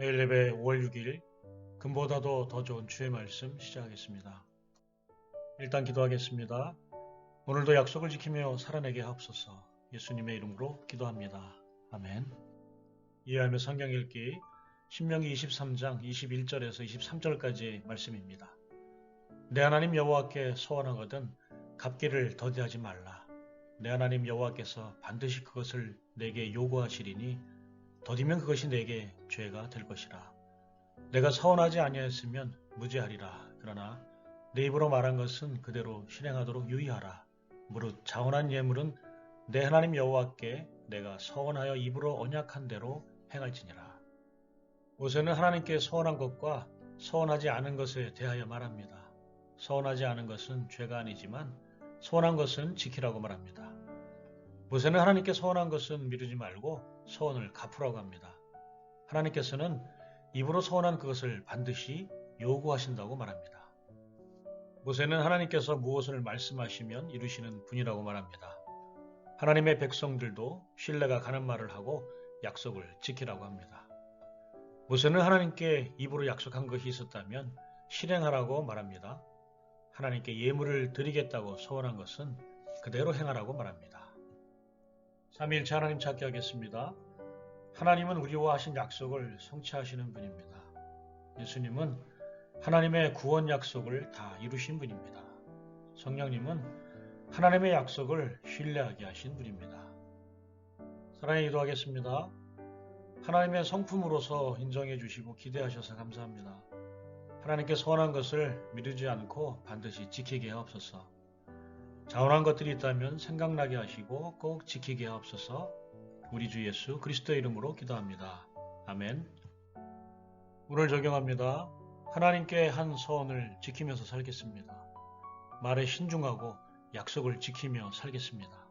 매일 예배 5월 6일 금보다도 더 좋은 주의 말씀 시작하겠습니다. 일단 기도하겠습니다. 오늘도 약속을 지키며 살아내게 하옵소서 예수님의 이름으로 기도합니다. 아멘. 이해하며 성경 읽기 신명기 23장 21절에서 23절까지의 말씀입니다. 내 하나님 여호와께 소원하거든 갚기를 더디하지 말라. 내 하나님 여호와께서 반드시 그것을 내게 요구하시리니 더디면 그것이 내게 죄가 될 것이라. 내가 서원하지 아니하였으면 무죄하리라. 그러나 내 입으로 말한 것은 그대로 실행하도록 유의하라. 무릇 자원한 예물은 내 하나님 여호와께 내가 서원하여 입으로 언약한 대로 행할지니라. 모세는 하나님께 서원한 것과 서원하지 않은 것에 대하여 말합니다. 서원하지 않은 것은 죄가 아니지만 서원한 것은 지키라고 말합니다. 모세는 하나님께 서원한 것은 미루지 말고 서원을 갚으라고 합니다. 하나님께서는 입으로 서원한 그것을 반드시 요구하신다고 말합니다. 모세는 하나님께서 무엇을 말씀하시면 이루시는 분이라고 말합니다. 하나님의 백성들도 신뢰가 가는 말을 하고 약속을 지키라고 합니다. 모세는 하나님께 입으로 약속한 것이 있었다면 실행하라고 말합니다. 하나님께 예물을 드리겠다고 소원한 것은 그대로 행하라고 말합니다. 3일째 하나님 찾기 하겠습니다. 하나님은 우리와 하신 약속을 성취하시는 분입니다. 예수님은 하나님의 구원 약속을 다 이루신 분입니다. 성령님은 하나님의 약속을 신뢰하게 하신 분입니다. 사랑에 기도하겠습니다. 하나님의 성품으로서 인정해 주시고 기대하셔서 감사합니다. 하나님께 소원한 것을 미루지 않고 반드시 지키게 하옵소서. 자원한 것들이 있다면 생각나게 하시고 꼭 지키게 하옵소서. 우리 주 예수 그리스도 이름으로 기도합니다. 아멘. 오늘 적용합니다. 하나님께 한 소원을 지키면서 살겠습니다. 말에 신중하고 약속을 지키며 살겠습니다.